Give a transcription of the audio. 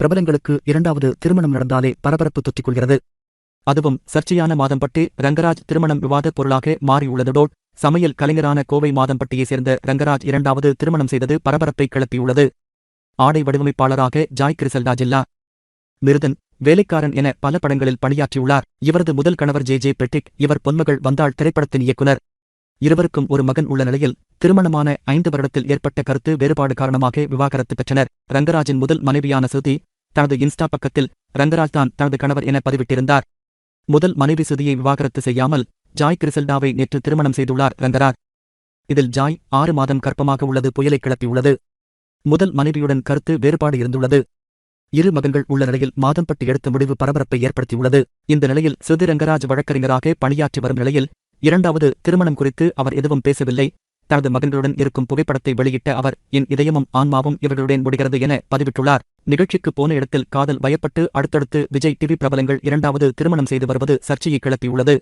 பிரபலங்களுக்கு இரண்டாவது திருமணம் நடந்தாலே பரபரப்பு தொற்றிக்கொள்கிறது. அதுவும் சர்ச்சையான மாதம்பட்டி ரங்கராஜ் திருமணம் விவாதப் பொருளாக மாறியுள்ளதோடு சமையல் கலைஞரான கோவை மாதம்பட்டியைச் சேர்ந்த ரங்கராஜ் இரண்டாவது திருமணம் செய்தது பரபரப்பை கிளப்பியுள்ளது. ஆடை வடிவமைப்பாளராக ஜாய் கிரிசல்டா ஜில்லா. மிருதன் வேலைக்காரன் என பல படங்களில் பணியாற்றியுள்ளார். இவரது முதல் கணவர் ஜே ஜே பெட்டிக் இவர் பொன்மகள் வந்தாள் திரைப்படத்தின் இயக்குனர். இருவருக்கும் ஒரு மகன் உள்ள நிலையில் திருமணமான ஐந்து வருடத்தில் ஏற்பட்ட கருத்து வேறுபாடு காரணமாக விவாகரத்து பெற்றனர். ரங்கராஜின் முதல் மனைவியான சுதி தனது இன்ஸ்டா பக்கத்தில் ரங்கராஜ் தான் தனது கணவர் என பதிவிட்டிருந்தார். முதல் மனைவி சுதியை விவாகரத்து செய்யாமல் ஜாய் கிரிசல்டாவை நேற்று திருமணம் செய்துள்ளார் ரங்கராஜ். இதில் ஜாய் ஆறு மாதம் கர்ப்பமாக உள்ளது புயலை கிளப்பியுள்ளது. முதல் மனைவியுடன் கருத்து வேறுபாடு இருந்துள்ளது. இரு மகன்கள் உள்ள நிலையில் மாதம்பட்டு எடுத்த முடிவு பரபரப்பை ஏற்படுத்தியுள்ளது. இந்த நிலையில் சுதி ரங்கராஜ் வழக்கறிஞராக பணியாற்றி வரும் நிலையில் இரண்டாவது திருமணம் குறித்து அவர் எதுவும் பேசவில்லை. தனது மகன்களுடன் இருக்கும் புகைப்படத்தை வெளியிட்ட அவர் என் இதயமும் ஆன்மாவும் இவர்களுடன் முடிகிறது என பதிவிட்டுள்ளார். நிகழ்ச்சிக்கு போன இடத்தில் காதல் பயப்பட்டு அடுத்தடுத்து விஜய் டிவி பிரபலங்கள் இரண்டாவது திருமணம் செய்து வருவது சர்ச்சையை கிளப்பியுள்ளது.